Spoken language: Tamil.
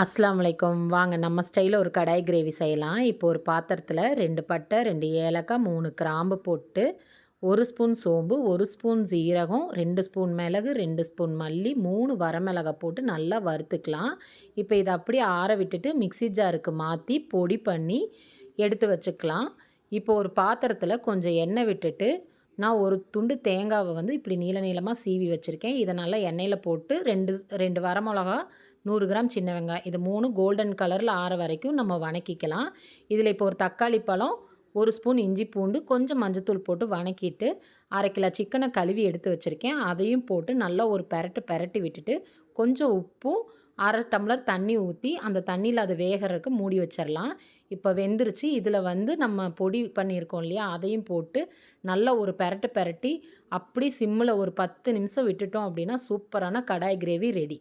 அஸ்லாம் வலைக்கம் வாங்க நம்ம ஸ்டைலில் ஒரு கடாய் கிரேவி செய்யலாம். இப்போ ஒரு பாத்திரத்தில் ரெண்டு பட்டை ரெண்டு ஏலக்காய் மூணு கிராம்பு போட்டு ஒரு ஸ்பூன் சோம்பு ஒரு ஸ்பூன் ஜீரகம் ரெண்டு ஸ்பூன் மிளகு ரெண்டு ஸ்பூன் மல்லி மூணு வரமிளகாய் போட்டு நல்லா வறுத்துக்கலாம். இப்போ இதை அப்படியே ஆற விட்டுட்டு மிக்சி ஜாருக்கு மாற்றி பொடி பண்ணி எடுத்து வச்சுக்கலாம். இப்போ ஒரு பாத்திரத்தில் கொஞ்சம் எண்ணெய் விட்டுட்டு நான் ஒரு துண்டு தேங்காவை வந்து இப்படி நீள நீளமாக சீவி வச்சுருக்கேன். இதை நல்லா எண்ணெயில் போட்டு ரெண்டு ரெண்டு வரமிளகா நூறு கிராம் சின்ன வெங்காயம் இது மூணு கோல்டன் கலரில் ஆற வரைக்கும் நம்ம வணக்கிக்கலாம். இதில் இப்போ ஒரு தக்காளி பழம் ஒரு ஸ்பூன் இஞ்சி பூண்டு கொஞ்சம் மஞ்சத்தூள் போட்டு வணக்கிட்டு அரை கிலோ சிக்கனை கழுவி எடுத்து வச்சுருக்கேன். அதையும் போட்டு நல்லா ஒரு பெரட்டு பெரட்டி விட்டுட்டு கொஞ்சம் உப்பும் அரை டம்ளர் தண்ணி ஊற்றி அந்த தண்ணியில் அது வேகிறதுக்கு மூடி வச்சிடலாம் இப்போ வெந்துருச்சு. இதில் வந்து நம்ம பொடி பண்ணியிருக்கோம் இல்லையா? அதையும் போட்டு நல்லா ஒரு பெரட்டு பெரட்டி அப்படி சிம்மில் ஒரு பத்து நிமிஷம் விட்டுட்டோம் அப்படின்னா சூப்பரான கடாய் கிரேவி ரெடி.